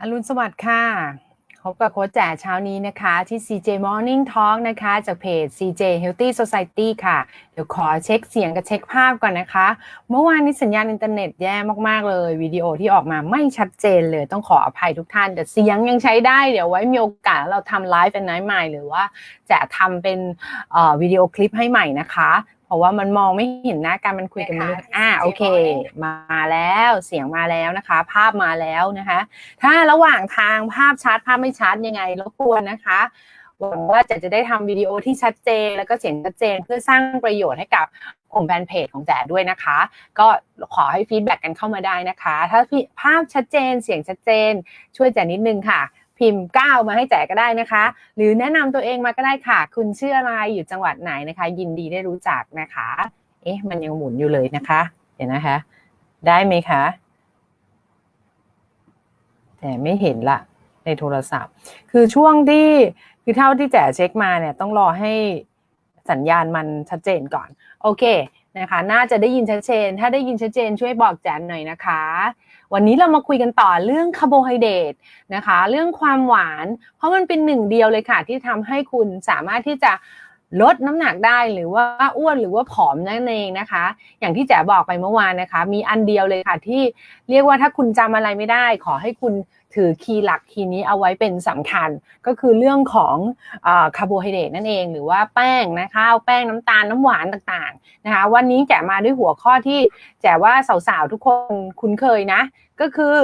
อรุณสวัสดิ์ค่ะพบกับโค้ชแจ๋เช้านี้นะคะที่ CJ Morning Talk นะคะ จากเพจ CJ Healthy Society ค่ะ เดี๋ยวขอเช็คเสียงกับเช็คภาพก่อนนะคะ เมื่อวานนี้สัญญาณอินเทอร์เน็ตแย่มากๆเลย วิดีโอที่ออกมาไม่ชัดเจนเลยต้องขออภัยทุกท่าน แต่เสียงยังใช้ได้เดี๋ยวไว้มีโอกาสเราทำไลฟ์เป็นไนท์ใหม่หรือว่าจะทำเป็นวิดีโอคลิปให้ใหม่นะคะ เพราะว่ามันมองไม่เห็นหน้ากันมันคุยกันไม่รู้อ่าโอเค มาแล้วเสียงมาแล้วนะคะ ภาพมาแล้วนะคะ ถ้าระหว่างทางภาพชัดภาพไม่ชัดยังไงรบกวนนะคะหวังว่าจะจะได้ทำวิดีโอที่ชัดเจน แล้วก็เสียงชัดเจนเพื่อสร้างประโยชน์ให้กับกลุ่มแฟนเพจของแจ๋ด้วยนะคะ ก็ขอให้ฟีดแบ็กกันเข้ามาได้นะคะ ถ้าภาพชัดเจนเสียงชัดเจน ช่วยแจ๋นิดนึงค่ะ พิมพ์ก้าวมาให้แจ๋ก็ได้นะคะ หรือแนะนำตัวเองมาก็ได้ค่ะ คุณชื่ออะไรอยู่จังหวัดไหนนะคะ ยินดีได้รู้จักนะคะ เอ๊ะ มันยังหมุนอยู่เลยนะคะ เดี๋ยวนะคะ ได้ไหมคะ แต่ไม่เห็นละในโทรศัพท์ คือช่วงที่คือเท่าที่แจ๋เช็คมาเนี่ยต้องรอให้สัญญาณมันชัดเจนก่อน โอเคนะคะ น่าจะได้ยินชัดเจน ถ้าได้ยินชัดเจนช่วยบอกแจ๋หน่อยนะคะ วันนี้เรามาคุยกันต่อเรื่องคาร์โบไฮเดรตนะคะ เรื่องความหวาน เพราะมันเป็นหนึ่งเดียวเลยค่ะที่ทำให้คุณสามารถที่จะ ลดน้ำหนักได้หรือว่าอ้วนหรือว่าผอมนั่นเองนะคะ อย่างที่แจ๋บอกไปเมื่อวานนะคะ มีอันเดียวเลยค่ะที่เรียกว่าถ้าคุณจำอะไรไม่ได้ ขอให้คุณถือคีย์หลักคีย์นี้เอาไว้เป็นสำคัญ ก็คือเรื่องของคาร์โบไฮเดรตนั่นเอง หรือว่าแป้งนะคะแป้งน้ำตาลน้ำหวานต่างๆนะคะ วันนี้แจ๋มาด้วยหัวข้อที่แจ๋ว่าสาวๆทุกคนคุ้นเคยนะ ก็คือ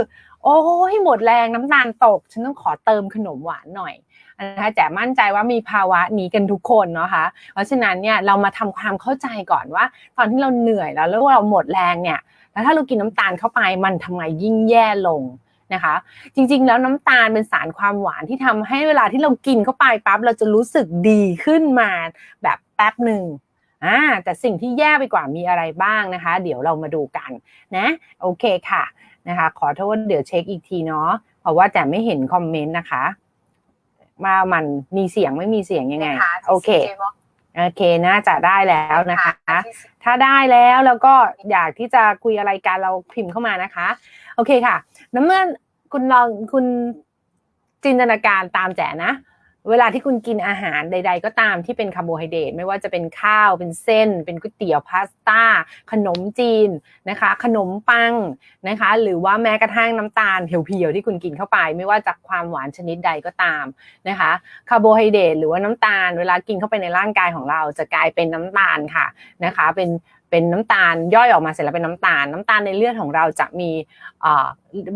โอ้ยหมดแรงน้ำตาลตก ฉันต้องขอเติมขนมหวานหน่อย นะคะแจ๋มั่นใจว่ามีภาวะนี้กันทุกคนเนาะคะ เพราะฉะนั้นเนี่ยเรามาทำความเข้าใจก่อนว่า ตอนที่เราเหนื่อยแล้วแล้วเราหมดแรงเนี่ยแล้วถ้าเรากินน้ำตาลเข้าไปมันทำไมยิ่งแย่ลงนะคะ จริงๆ แล้วน้ำตาลเป็นสารความหวานที่ทำให้เวลาที่เรากินเข้าไปปั๊บเราจะรู้สึกดีขึ้นมาแบบแป๊บหนึ่งอ่าแต่สิ่งที่แย่ไปกว่ามีอะไรบ้างนะคะ เดี๋ยวเรามาดูกันนะโอเคค่ะนะคะ ขอโทษเดี๋ยวเช็คอีกทีเนาะเพราะว่าแต่ไม่เห็นคอมเมนต์นะคะ ว่ามันมีเสียงไม่มีเสียงยังไง โอเคโอเคน่าจะได้แล้วนะคะ ถ้าได้แล้วแล้วก็อยากที่จะคุยอะไรกันเราพิมพ์เข้ามานะคะ โอเคค่ะ น้ำเมื่อคุณลองคุณจินตนาการตามแจนะ เวลาที่คุณกินอาหารใด ๆ ก็ตามที่เป็นคาร์โบไฮเดรตไม่ว่าจะเป็นข้าวเป็นเส้น เป็นก๋วยเตี๋ยวพาสต้า ขนมจีนนะคะ ขนมปังนะคะ หรือว่าแม้กระทั่งน้ำตาลเพียวๆที่คุณกินเข้าไป ไม่ว่าจากความหวานชนิดใดก็ตามนะคะคาร์โบไฮเดรตหรือว่าน้ำตาล เวลากินเข้าไปในร่างกายของเราจะกลายเป็นน้ำตาลค่ะนะคะ เป็น เป็นน้ำตาลย่อยออกมาเสร็จแล้วเป็นน้ำตาล น้ำตาลในเลือดของเราจะมี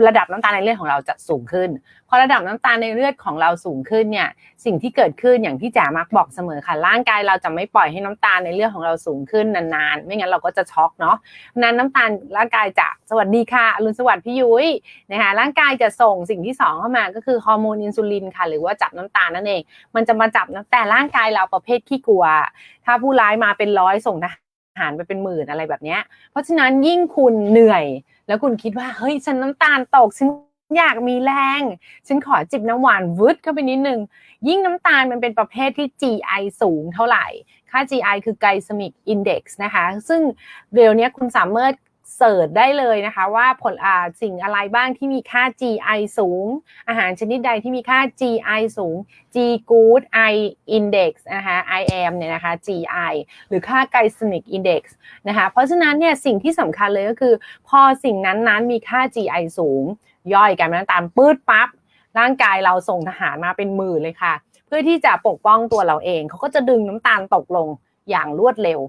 ระดับน้ำตาลในเลือดของเราจะสูงขึ้นพอระดับน้ำตาลในเลือดของเราสูงขึ้นเนี่ยสิ่งที่เกิดขึ้นอย่างที่จ๋ามักบอกเสมอค่ะร่างกายเราจะไม่ปล่อยให้น้ำตาลในเลือดของเราสูงขึ้นนานๆ ไม่งั้นเราก็จะช็อกเนาะนั้นน้ำตาลร่างกายจะสวัสดีค่ะอรุณสวัสดิ์พี่ยุ้ยนะคะร่างกายจะส่งสิ่งที่ 2 เข้ามาก็คือฮอร์โมนอินซูลินค่ะ หรือว่าจับน้ำตาลนั่นเอง มันจะมาจับแต่ร่างกายเราประเภทขี้กลัว ถ้าผู้ร้ายมาเป็นร้อยส่งนะ หารไปเป็นหมื่นอะไรแบบนี้เพราะฉะนั้นยิ่งคุณเหนื่อย แล้วคุณคิดว่าเฮ้ยฉันน้ำตาลตกฉันอยากมีแรง ฉันขอจิบน้ำหวานวืดเข้าไปนิดนึง ยิ่งน้ำตาลมันเป็นประเภทที่ GI สูงเท่าไหร่ ค่า GI คือ Glycemic Index นะคะ ซึ่งเดี๋ยวนี้คุณสามารถ เสิร์ชได้เลยนะคะว่าผลอาสิ่งอะไรบ้างที่มีค่า GI สูง อาหารชนิดใดที่มีค่า GI สูง G Good I Index นะคะ IM เนี่ยนะคะ GI หรือค่า Glycemic Index นะคะเพราะฉะนั้นเนี่ยสิ่งที่สำคัญเลยก็คือ พอสิ่งนั้นๆมีค่า GI สูง ย่อยกันน้ำตาลปื้ดปั๊บร่างกายเราส่งทหารมาเป็นหมื่นเลยค่ะ เพื่อที่จะปกป้องตัวเราเองเขาก็จะดึงน้ำตาลตกลง อย่างรวดเร็ว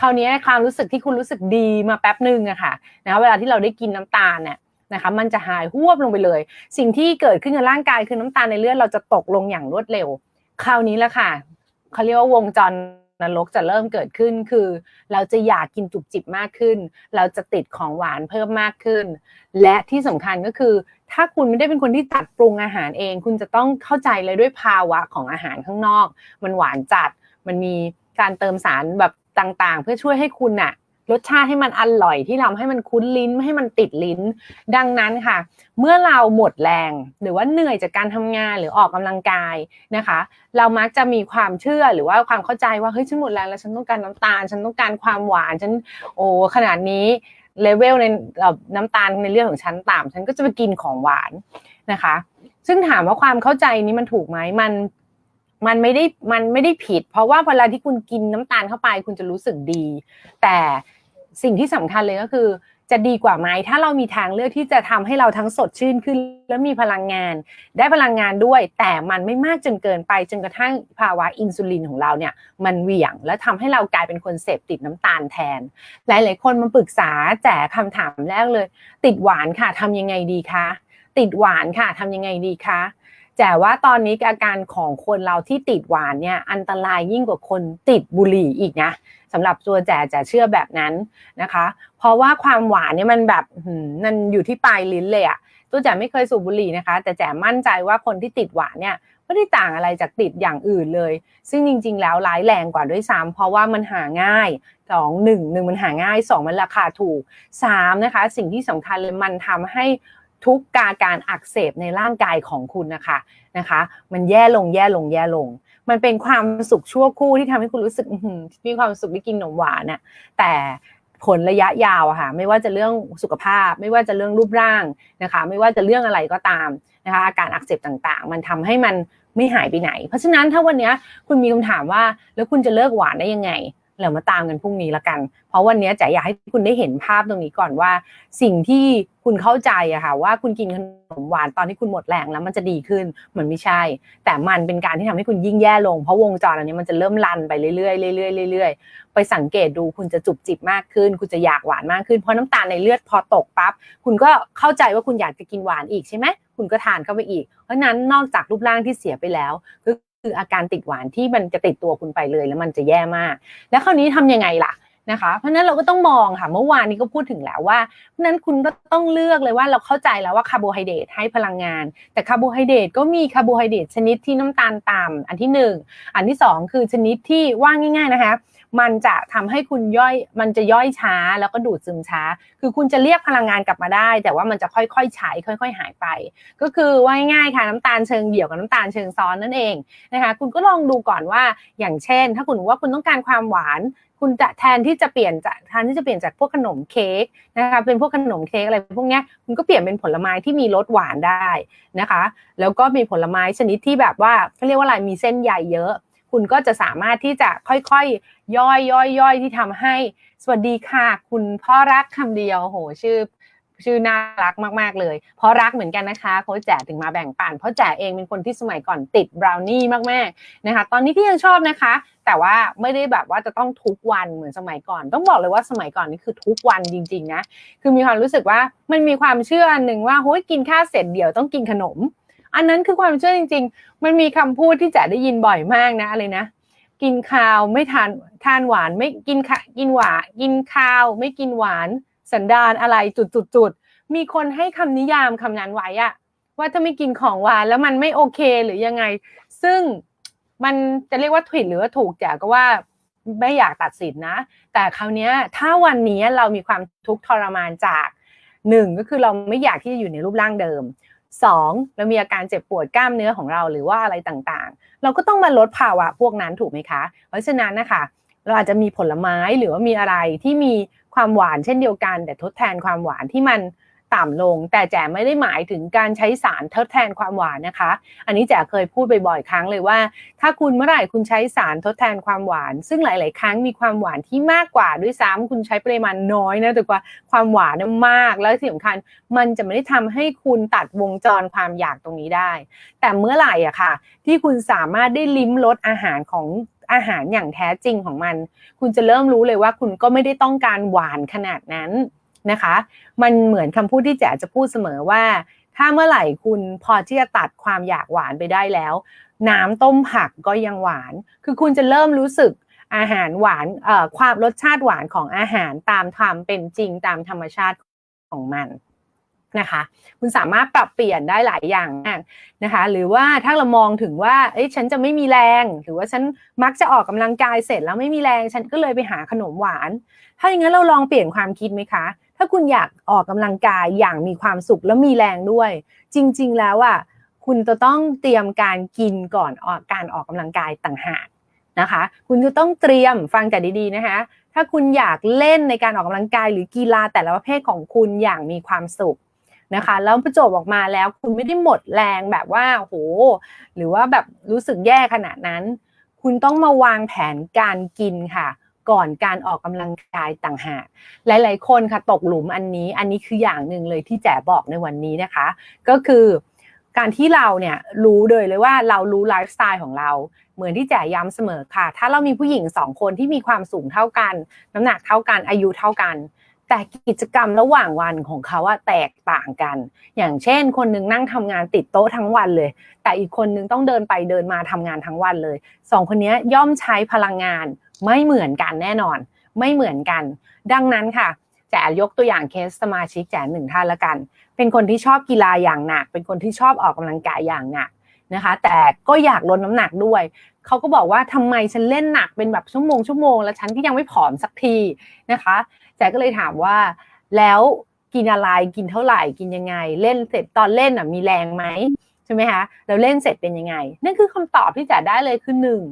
คราวนี้ความรู้สึกที่คุณรู้สึกดีมาแป๊บหนึ่งอะค่ะนะเวลาที่เราได้กินน้ำตาลเนี่ยนะคะมันจะหายหวบลงไปเลย สิ่งที่เกิดขึ้นกับร่างกายคือน้ำตาลในเลือดเราจะตกลงอย่างรวดเร็ว คราวนี้แหละค่ะเขาเรียกว่าวงจรนรกจะเริ่มเกิดขึ้นคือ เราจะอยากกินจุบจิบมากขึ้น เราจะติดของหวานเพิ่มมากขึ้น และที่สำคัญก็คือ ถ้าคุณไม่ได้เป็นคนที่จัดปรุงอาหารเอง คุณจะต้องเข้าใจเลยด้วยภาวะของอาหารข้างนอก มันหวานจัดมันมี การเติมสารแบบต่างๆ เพื่อช่วยให้คุณน่ะรสชาติให้มันอร่อยที่ทำให้มันคุ้นลิ้นไม่ให้มันติดลิ้น ดังนั้นค่ะ เมื่อเราหมดแรง หรือว่าเหนื่อยจากการทำงานหรือออกกำลังกายนะคะ เรามักจะมีความเชื่อหรือว่าความเข้าใจว่าเฮ้ยฉันหมดแรงแล้วฉันต้องการน้ำตาล ฉันต้องการความหวานฉันโอ้ขนาดนี้เลเวลในน้ำตาลในเลือดของฉันต่ำฉันก็จะไปกินของหวานนะคะ ซึ่งถามว่าความเข้าใจนี้มันถูกไหมมัน มันไม่ได้มันไม่ได้ผิด เพราะว่าเวลาที่คุณกินน้ำตาลเข้าไปคุณจะรู้สึกดี แต่สิ่งที่สำคัญเลยก็คือ จะดีกว่าไหมถ้าเรามีทางเลือกที่จะทำให้เราทั้งสดชื่นขึ้น และมีพลังงาน ได้พลังงานด้วย แต่มันไม่มากจนเกินไปจนกระทั่งภาวะอินซูลินของเราเนี่ย มันเหวี่ยงและทำให้เรากลายเป็นคนเสพติดน้ำตาลแทน หลายๆคนมาปรึกษาแจกคำถามแรกเลย ติดหวานค่ะทำยังไงดีคะติดหวานค่ะทำยังไงดีคะ แจ๋ว่าตอนนี้อาการของคนเราที่ติดหวานเนี่ยอันตรายยิ่งกว่าคนติดบุหรี่อีกนะสำหรับตัวแจ๋แจ๋เชื่อแบบนั้นนะคะ เพราะว่าความหวานเนี่ยมันแบบหืมมันอยู่ที่ปลายลิ้นเลยอะตัวแจ๋ไม่เคยสูบบุหรี่นะคะ แต่แจ๋มั่นใจว่าคนที่ติดหวานเนี่ยไม่ได้ต่างอะไรจากติดอย่างอื่นเลย ซึ่งจริง ๆ แล้วร้ายแรงกว่าด้วยซ้ำเพราะว่ามันหาง่ายสองหนึ่งหนึ่งมันหาง่ายสองมันราคาถูกสามนะคะ สิ่งที่สำคัญเลยมันทำให้ ทุกกาการอักเสบในร่างกายของคุณนะคะนะคะ มันแย่ลงแย่ลงแย่ลง มันเป็นความสุขชั่วครู่ที่ทำให้คุณรู้สึกมีความสุขได้กินขนมหวานน่ะแต่ผลระยะยาวอะค่ะไม่ว่าจะเรื่องสุขภาพ ไม่ว่าจะเรื่องรูปร่างนะคะ ไม่ว่าจะเรื่องอะไรก็ตามนะคะอาการอักเสบต่างๆ มันทำให้มันไม่หายไปไหน เพราะฉะนั้นถ้าวันนี้คุณมีคำถามว่าแล้วคุณจะเลิกหวานได้ยังไง เรามาตามกันพรุ่งนี้ละกัน เพราะวันนี้จ๋าอยากให้คุณได้เห็นภาพตรงนี้ก่อนว่า สิ่งที่คุณเข้าใจอะค่ะว่าคุณกินขนมหวานตอนที่คุณหมดแรงแล้วมันจะดีขึ้นมันไม่ใช่ แต่มันเป็นการที่ทำให้คุณยิ่งแย่ลงเพราะวงจรอันนี้มันจะเริ่มลันไปเรื่อยๆเรื่อยๆเรื่อยๆไปสังเกตดูคุณจะจุบจิบมากขึ้น คุณจะอยากหวานมากขึ้นเพราะน้ำตาลในเลือดพอตกปั๊บคุณก็เข้าใจว่าคุณอยากจะกินหวานอีกใช่ไหมคุณก็ทานเข้าไปอีก เพราะนั้นนอกจากรูปร่างที่เสียไปแล้วก็ คืออาการติดหวานที่มันจะติดตัวคุณไปเลยแล้วมันจะแย่มาก แล้วคราวนี้ทำยังไงล่ะ นะคะเพราะนั้นเราก็ต้องมองค่ะเมื่อวานนี้ก็พูดถึงแล้วว่าเพราะนั้นคุณก็ต้องเลือกเลยว่าเราเข้าใจแล้วว่าคาร์โบไฮเดรตให้พลังงาน แต่คาร์โบไฮเดรตก็มีคาร์โบไฮเดรตชนิดที่น้ำตาลต่ำอันที่หนึ่งอันที่สองคือชนิดที่ว่าง่าย ๆนะคะมันจะทำให้คุณย่อย มันจะย่อยช้าแล้วก็ดูดซึมช้า คือคุณจะเรียกพลังงานกลับมาได้ แต่ว่ามันจะค่อยๆใช้ค่อย ๆ หายไป ก็คือว่าง่ายๆค่ะน้ำตาลเชิงเดี่ยวกับน้ำตาลเชิงซ้อนนั่นเองนะคะ คุณก็ลองดูก่อนว่า อย่างเช่น ถ้าคุณว่าคุณต้องการความหวาน คุณจะแทนที่จะเปลี่ยนจากแทนที่จะเปลี่ยนจากพวกขนมเค้กนะคะเป็นพวกขนมเค้กอะไรพวกนี้คุณก็เปลี่ยนเป็นผลไม้ที่มีรสหวานได้นะคะ แล้วก็มีผลไม้ชนิดที่แบบว่าเขาเรียกว่าอะไรมีเส้นใยเยอะ คุณก็จะสามารถที่จะค่อยๆย่อยย่อยย่อยที่ทำให้ สวัสดีค่ะ คุณพ่อรักคำเดียวโหชื่อ ชื่อน่ารักมาก ๆ เลย เพราะรักเหมือนกันนะคะโค้ชแจ๋ถึงมาแบ่งปัน เพราะแจ๋เองเป็นคนที่สมัยก่อนติดบราวนี่มากๆนะคะ ตอนนี้ที่ยังชอบนะคะ แต่ว่าไม่ได้แบบว่าจะต้องทุกวันเหมือนสมัยก่อน ต้องบอกเลยว่าสมัยก่อนนี่คือทุกวันจริง ๆ นะ คือมีความรู้สึกว่ามันมีความเชื่อหนึ่งว่าเฮ้ยกินข้าวเสร็จเดี๋ยวต้องกินขนม อันนั้นคือความเชื่อจริง ๆ มันมีคำพูดที่แจ๋ได้ยินบ่อยมากนะอะไรนะกินข้าวไม่ทานทานหวานไม่กินข้ากินหวานกินข้าวไม่กินหวาน สันดานอะไรจุดจุดจุดๆมีคนให้คำนิยามคำนั้นไว้อะว่าถ้าไม่กินของหวานแล้วมันไม่โอเคหรือยังไง ซึ่งมันจะเรียกว่าผิดหรือว่าถูกจ๋าก็ว่าไม่อยากตัดสินนะ แต่คราวนี้ถ้าวันนี้เรามีความทุกข์ทรมานจากหนึ่งก็คือเราไม่อยากที่จะอยู่ในรูปร่างเดิมสองเรามีอาการเจ็บปวดกล้ามเนื้อของเราหรือว่าอะไรต่างๆ เราก็ต้องมาลดภาวะพวกนั้นถูกไหมคะ เพราะฉะนั้นนะคะ เราอาจจะมีผลไม้หรือว่ามีอะไรที่มีความหวานเช่นเดียวกัน แต่ทดแทนความหวานที่มันต่ำลง แต่แจ๋ไม่ได้หมายถึงการใช้สารทดแทนความหวานนะคะ อันนี้แจ๋เคยพูดบ่อยๆครั้งเลยว่า ถ้าคุณเมื่อไหร่คุณใช้สารทดแทนความหวาน ซึ่งหลาย ๆ ครั้งมีความหวานที่มากกว่าด้วยซ้ำคุณใช้ปริมาณน้อยนะแต่ว่าความหวานมากแล้วที่สำคัญมันจะไม่ได้ทำให้คุณตัดวงจรความอยากตรงนี้ได้ แต่เมื่อไหร่อะค่ะ ที่คุณสามารถได้ลิ้มรสอาหารของ อาหารอย่างแท้จริงของมัน คุณจะเริ่มรู้เลยว่าคุณก็ไม่ได้ต้องการหวานขนาดนั้นนะคะ มันเหมือนคำพูดที่แจ๋จะพูดเสมอว่า ถ้าเมื่อไหร่คุณพอที่จะตัดความอยากหวานไปได้แล้ว น้ำต้มผักก็ยังหวาน คือคุณจะเริ่มรู้สึกอาหารหวานเอ่อความรสชาติหวานของอาหารตามความเป็นจริงตามธรรมชาติของมัน นะคะ คุณสามารถปรับเปลี่ยนได้หลายอย่างนะคะ หรือว่าถ้าเรามองถึงว่าเอ้ยฉันจะไม่มีแรง หรือว่าฉันมักจะออกกำลังกายเสร็จแล้วไม่มีแรง ฉันก็เลยไปหาขนมหวาน ถ้าอย่างนั้นเราลองเปลี่ยนความคิดไหมคะ ถ้าคุณอยากออกกำลังกายอย่างมีความสุขแล้วมีแรงด้วย จริง ๆ แล้วอะคุณจะต้องเตรียมการกินก่อนออกการออกกำลังกายต่างหากนะคะ คุณจะต้องเตรียมฟังแต่ดีๆนะคะถ้าถ้าคุณอยากเล่นในการออกกำลังกายหรือกีฬาแต่ละประเภทของคุณอย่างมีความสุข นะคะ แล้วประจบออกมาแล้วคุณไม่ได้หมดแรงแบบว่าโหหรือว่าแบบรู้สึกแย่ขนาดนั้น คุณต้องมาวางแผนการกินค่ะก่อนการออกกำลังกายต่างหาก หลาย ๆ คนค่ะตกหลุมอันนี้ อันนี้คืออย่างหนึ่งเลยที่แจ๋บอกในวันนี้นะคะ ก็คือการที่เราเนี่ยรู้เลยเลยว่าเรารู้ไลฟ์สไตล์ของเรา เหมือนที่แจ๋ย้ำเสมอค่ะ ถ้าเรามีผู้หญิงสองคนที่มีความสูงเท่ากัน น้ำหนักเท่ากันอายุเท่ากัน แต่กิจกรรมระหว่างวันของเขาอะแตกต่างกัน อย่างเช่น คนหนึงนั่งทำงานติดโต๊ะทั้งวันเลย แต่อีกคนนึงต้องเดินไปเดินมาทำงานทั้งวันเลยสองคนนี้ย่อมใช้พลังงานไม่เหมือนกันแน่นอน ไม่เหมือนกัน ดังนั้นค่ะแจ๋ยกตัวอย่างเคสสมาชิกแจ๋หนึ่งท่านละกัน เป็นคนที่ชอบกีฬาอย่างหนัก เป็นคนที่ชอบออกกำลังกายอย่างหนัก นะคะ แต่ก็อยากลดน้ำหนักด้วยเขาก็บอกว่าทำไมฉันเล่นหนักเป็นแบบชั่วโมงชั่วโมงแล้วฉันก็ยังไม่ผอมสักทีนะคะแจ๋ก็เลยถามว่าแล้วกินอะไรกินเท่าไหร่กินยังไง เล่นเสร็จตอนเล่นอะมีแรงไหมใช่ไหมคะแล้วเล่นเสร็จเป็นยังไง นั่นคือคำตอบที่แจ๋ได้เลยคือหนึ่ง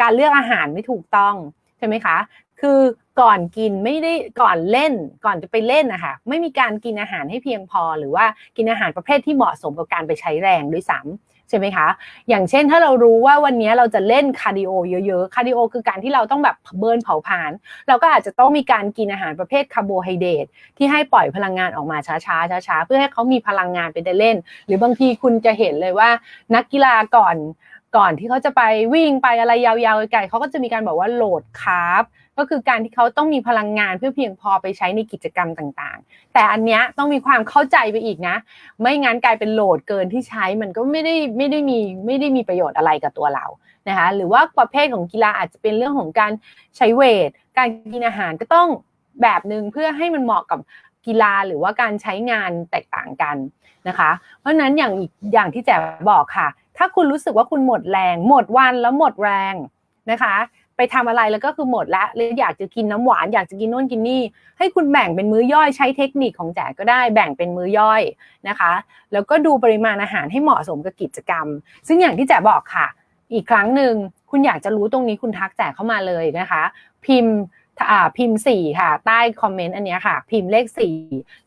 การเลือกอาหารไม่ถูกต้องใช่ไหมคะ คือก่อนกินไม่ได้ก่อนเล่น ก่อนจะไปเล่นนะคะไม่มีการกินอาหารให้เพียงพอ หรือว่ากินอาหารประเภทที่เหมาะสมกับการไปใช้แรงด้วยซ้ำ ใช่ไหมคะ อย่างเช่นถ้าเรารู้ว่าวันนี้เราจะเล่นคาร์ดิโอเยอะๆ คาร์ดิโอคือการที่เราต้องแบบเบิร์นเผาผลาญ เราก็อาจจะต้องมีการกินอาหารประเภทคาร์โบไฮเดรตที่ให้ปล่อยพลังงานออกมาช้าๆ ช้าๆ เพื่อให้เขามีพลังงานไปได้เล่น หรือบางทีคุณจะเห็นเลยว่านักกีฬาก่อนก่อนที่เขาจะไปวิ่งไปอะไรยาวๆไกลๆเขาก็จะมีการบอกว่าโหลดคาร์บ ก็คือการที่เขาต้องมีพลังงานเพื่อเพียงพอไปใช้ในกิจกรรมต่างๆ แต่อันเนี้ยต้องมีความเข้าใจไปอีกนะ ไม่งั้นกลายเป็นโหลดเกินที่ใช้มันก็ไม่ได้ไม่ได้มีไม่ได้มีประโยชน์อะไรกับตัวเรานะคะหรือว่าประเภทของกีฬาอาจจะเป็นเรื่องของการใช้เวท การกินอาหารก็ต้องแบบหนึ่งเพื่อให้มันเหมาะกับกีฬาหรือว่าการใช้งานแตกต่างกันนะคะ เพราะฉะนั้นอย่างอีกอย่างที่แจ๋บอกค่ะ ถ้าคุณรู้สึกว่าคุณหมดแรง หมดวันแล้วหมดแรงนะคะ ไปทำอะไรแล้วก็คือหมดละเลยอยากจะกินน้ำหวานอยากจะกินนู่นกินนี่ ให้คุณแบ่งเป็นมื้อย่อยใช้เทคนิคของแจกก็ได้ แบ่งเป็นมื้อย่อยนะคะ แล้วก็ดูปริมาณอาหารให้เหมาะสมกับกิจกรรม ซึ่งอย่างที่แจ๋บอกค่ะ อีกครั้งหนึ่งคุณอยากจะรู้ตรงนี้คุณทักแจกเข้ามาเลยนะคะ พิมพ์ อ่าพิมพ์สี่ค่ะ ใต้คอมเมนต์อันนี้ค่ะ พิมพ์เลขสี่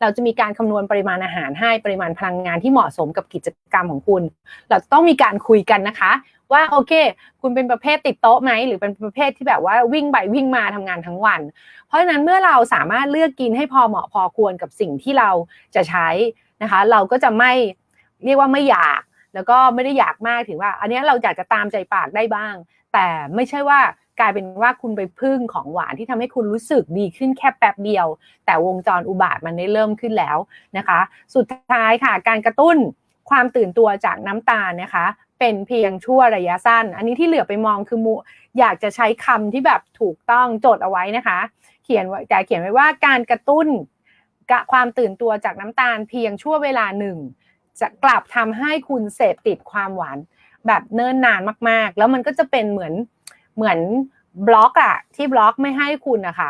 เราจะมีการคำนวณปริมาณอาหารให้ปริมาณพลังงานที่เหมาะสมกับกิจกรรมของคุณ เราต้องมีการคุยกันนะคะ ว่าโอเค คุณเป็นประเภทติดโต๊ะไหมหรือเป็นประเภทที่แบบว่าวิ่งไปวิ่งมาทำงานทั้งวัน เพราะฉะนั้นเมื่อเราสามารถเลือกกินให้พอเหมาะพอควรกับสิ่งที่เราจะใช้นะคะ เราก็จะไม่เรียกว่าไม่อยากแล้วก็ไม่ได้อยากมากถึงว่า อันนี้เราอยากจะตามใจปากได้บ้าง แต่ไม่ใช่ว่า กลายเป็นว่าคุณไปพึ่งของหวานที่ทำให้คุณรู้สึกดีขึ้นแค่แป๊บเดียว แต่วงจรอุบาทมันได้เริ่มขึ้นแล้วนะคะ สุดท้ายค่ะ การกระตุ้นความตื่นตัวจากน้ำตาลนะคะ เป็นเพียงชั่วระยะสั้น อันนี้ที่เหลือไปมองคือมูอยากจะใช้คำที่แบบถูกต้องจดเอาไว้นะคะ เขียนว้แต่เขียนไว้ว่าการกระตุ้นความตื่นตัวจากน้ำตาลเพียงชั่วเวลาหนึ่งจะกลับทำให้คุณเสพติดความหวาน แบบเนิ่นนานมากๆ แล้วมันก็จะเป็นเหมือน เหมือนบล็อกอะที่บล็อกไม่ให้คุณนะคะ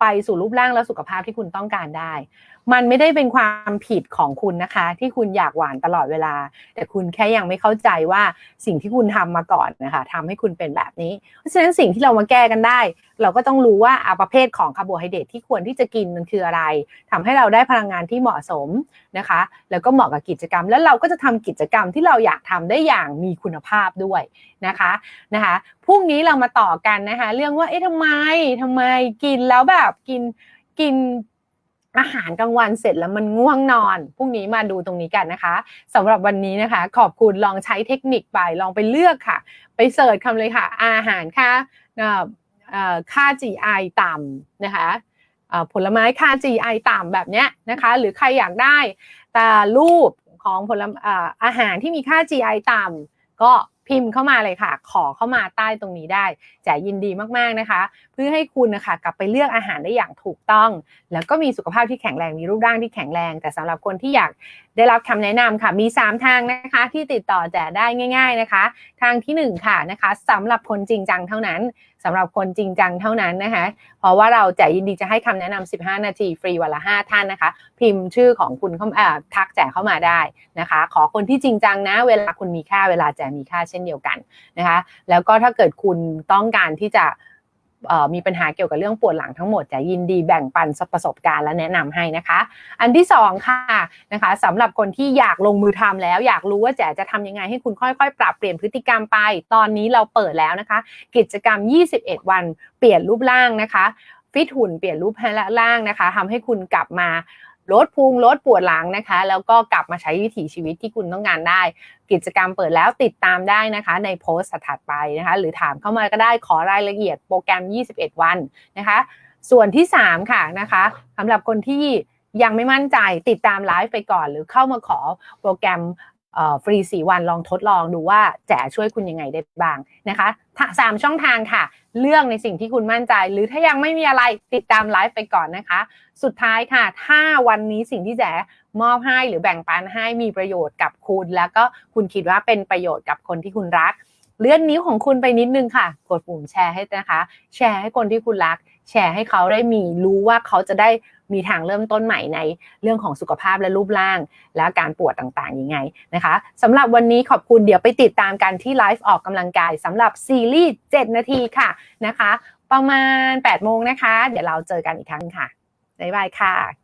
ไปสู่รูปร่างและสุขภาพที่คุณต้องการได้มันไม่ได้เป็นความผิดของคุณนะคะ ที่คุณอยากหวานตลอดเวลา แต่คุณแค่ยังไม่เข้าใจว่าสิ่งที่คุณทำมาก่อนนะคะทำให้คุณเป็นแบบนี้ เพราะฉะนั้นสิ่งที่เรามาแก้กันได้ เราก็ต้องรู้ว่าอาประเภทของคาร์โบไฮเดรตที่ควรที่จะกินมันคืออะไรทำให้เราได้พลังงานที่เหมาะสมนะคะ แล้วก็เหมาะกับกิจกรรม แล้วเราก็จะทำกิจกรรมที่เราอยากทำได้อย่างมีคุณภาพด้วยนะคะนะคะพรุ่งนี้เรามาต่อกันนะคะ เรื่องว่าเอ๊ะทำไมทำไมกินแล้วแบบกินกิน อาหารกลางวันเสร็จแล้วมันง่วงนอน พรุ่งนี้มาดูตรงนี้กันนะคะสำหรับวันนี้นะคะ ขอบคุณลองใช้เทคนิคไปลองไปเลือกค่ะ ไปเสิร์ชคำเลยค่ะ อาหารค่าค่า GI ต่ำนะคะผลไม้ค่า GI ต่ำแบบเนี้ยนะคะ หรือใครอยากได้แต่รูปของผลอาหารที่มีค่า GI ต่ำก็ พิมพ์เข้ามาเลยค่ะ ขอเข้ามาใต้ตรงนี้ได้จะยินดีมากๆนะคะ เพื่อให้คุณนะคะกลับไปเลือกอาหารได้อย่างถูกต้อง แล้วก็มีสุขภาพที่แข็งแรงมีรูปร่างที่แข็งแรง แต่สำหรับคนที่อยาก ได้รับคำแนะนำค่ะมี 3 ทางนะคะที่ติดต่อแจได้ง่าย ๆนะคะ ทางที่ 1 ค่ะนะคะสำหรับคนจริงจังเท่านั้นสำหรับคนจริงจังเท่านั้นนะคะ เพราะว่าเราจะยินดีจะให้คำแนะนำ15 นาทีฟรีวันละ 5 ท่านนะคะ พิมพ์ชื่อของคุณเข้าทักแจกเข้ามาได้นะคะ ขอคนที่จริงจังนะ เวลาคุณมีค่าเวลาแจกมีค่าเช่นเดียวกันนะคะ แล้วก็ถ้าเกิดคุณต้องการที่จะ มีปัญหาเกี่ยวกับเรื่องปวดหลังทั้งหมดจะยินดีแบ่งปันประสบการณ์และแนะนำให้นะคะ อันที่สองค่ะนะคะสำหรับคนที่อยากลงมือทำแล้ว อยากรู้ว่าแจ๋จะทำยังไงให้คุณค่อยๆ ปรับเปลี่ยนพฤติกรรมไป ตอนนี้เราเปิดแล้วนะคะ กิจกรรม 21 วันเปลี่ยนรูปร่างนะคะฟิตหุ่นเปลี่ยนรูปร่างนะคะทำให้คุณกลับมา ลดพุงลดปวดหลังนะคะ แล้วก็กลับมาใช้วิถีชีวิตที่คุณต้องการได้ กิจกรรมเปิดแล้วติดตามได้นะคะ ในโพสต์ถัดไปนะคะ หรือถามเข้ามาก็ได้ขอรายละเอียดโปรแกรม 21 วันนะคะ ส่วนที่ 3 ค่ะนะคะสำหรับคนที่ยังไม่มั่นใจติดตามไลฟ์ไปก่อน หรือเข้ามาขอโปรแกรม ฟรี 4 วันลองทดลองดูว่าแจ๋ช่วยคุณยังไงได้บ้างนะคะสามช่องทางค่ะเรื่องในสิ่งที่คุณมั่นใจ หรือถ้ายังไม่มีอะไรติดตามไลฟ์ไปก่อนนะคะ สุดท้ายค่ะ ถ้าวันนี้สิ่งที่แจ๋มอบให้หรือแบ่งปันให้มีประโยชน์กับคุณ แล้วก็คุณคิดว่าเป็นประโยชน์กับคนที่คุณรัก เลื่อนนิ้วของคุณไปนิดนึงค่ะ กดปุ่มแชร์ให้นะคะ แชร์ให้คนที่คุณรัก แชร์ให้เขาได้มีรู้ว่าเขาจะได้มีทางเริ่มต้นใหม่ในเรื่องของสุขภาพและรูปร่าง และการปวดต่างๆยังไงนะคะสำหรับวันนี้ขอบคุณเดี๋ยวไปติดตามกันที่ไลฟ์ออกกำลังกายสำหรับซีรีส์ 7 นาทีค่ะนะคะ ประมาณ 8 โมงนะคะ เดี๋ยวเราเจอกันอีกครั้งค่ะบ๊ายบายค่ะ